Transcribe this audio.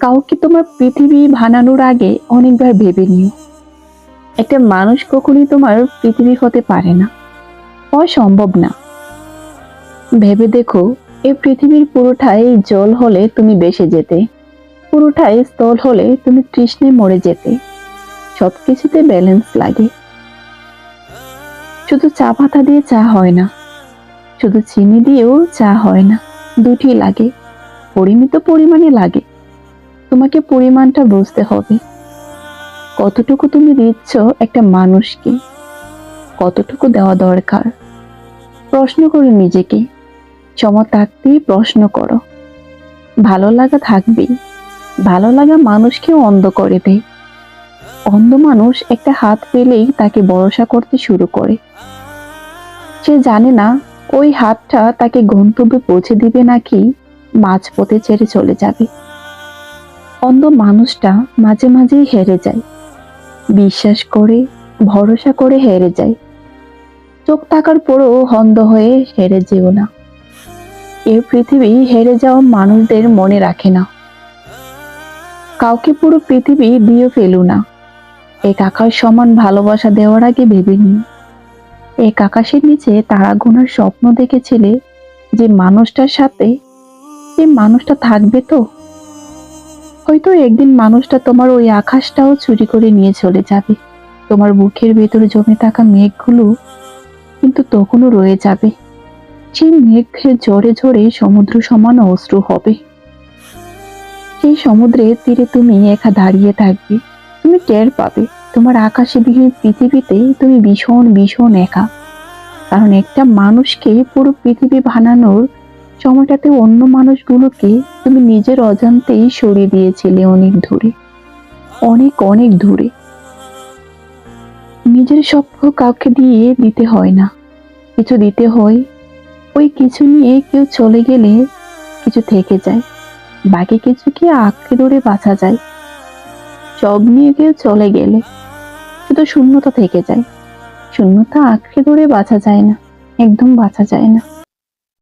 কাউকে তোমার পৃথিবী বানানোর আগে অনেকবার ভেবে নিও। একটা মানুষ কখনোই তোমার পৃথিবী হতে পারে না। অসম্ভব না। ভেবে দেখো, এই পৃথিবীর পুরোটাই জল হলে তুমি বেসে যেতে। পুরোটাই স্থল হলে তুমি তৃষ্ণে মরে যেতে। সবকিছুতে ব্যালেন্স লাগে। শুধু চা পাতা দিয়ে চা হয় না। শুধু চিনি দিয়েও চা হয় না। দুটি লাগে। পরিমিত পরিমাণে লাগে। তোমাকে পরিমাণটা বুঝতে হবে। কতটুকু তুমি দিচ্ছ একটা মানুষকে, কতটুকু দেওয়া দরকার? প্রশ্ন করো নিজেকে। থাকতেই প্রশ্ন করো। ভালো লাগা থাকবেই। ভালো লাগা মানুষকে অন্ধ করে দেয়। অন্ধ মানুষ একটা হাত পেলেই তাকে ভরসা করতে শুরু করে। সে জানে না, ওই হাতটা তাকে গন্তব্যে পৌঁছে দিবে নাকি মাঝপথে ছেড়ে চলে যাবে। অন্ধ মানুষটা মাঝে মাঝেই হেরে যায়। বিশ্বাস করে, ভরসা করে হেরে যায়। চোখ থাকার পরও হন্দ হয়ে হেরে যেও না। এ পৃথিবী হেরে যাওয়া মানুষদের মনে রাখে না। কাউকে পুরো পৃথিবী দিয়ে ফেলু না। এক আকাশ সমান ভালোবাসা দেওয়ার আগে ভেবে নিই এক আকাশের নিচে তারা গোনার স্বপ্ন দেখেছিলে যে মানুষটার সাথে, যে মানুষটা থাকবে তো? হয়তো একদিন মানুষটা তোমার ওই আকাশটাও চুরি করে নিয়ে চলে যাবে। তোমার বুকের ভেতরে জমে থাকা মেঘগুলো কিন্তু তখনও রয়ে যাবে। সেই মেঘের জোরে জোরে সমুদ্র সমান অশ্রু হবে। সেই সমুদ্রের তীরে তুমি একা দাঁড়িয়ে থাকবে। তুমি টের পাবে, তোমার আকাশে বিহীন পৃথিবীতে তুমি ভীষণ ভীষণ একা। কারণ একটা মানুষকে পুরো পৃথিবী বানানোর সময়টাতে অন্য মানুষগুলোকে তুমি নিজের অজান্তেই সরিয়ে দিয়েছিলে অনেক দূরে, অনেক অনেক দূরে। নিজের স্বপ্ন কাউকে দিয়ে দিতে হয় না। কিছু দিতে হয়, ওই কিছু নিয়ে কেউ চলে গেলে কিছু থেকে যায়, বাকি কিছুকে আঁকড়ে ধরে বাঁচা যায়। সব নিয়ে কেউ চলে গেলে শুধু শূন্যতা থেকে যায়। শূন্যতা আঁকড়ে ধরে বাঁচা যায় না, একদম বাঁচা যায় না।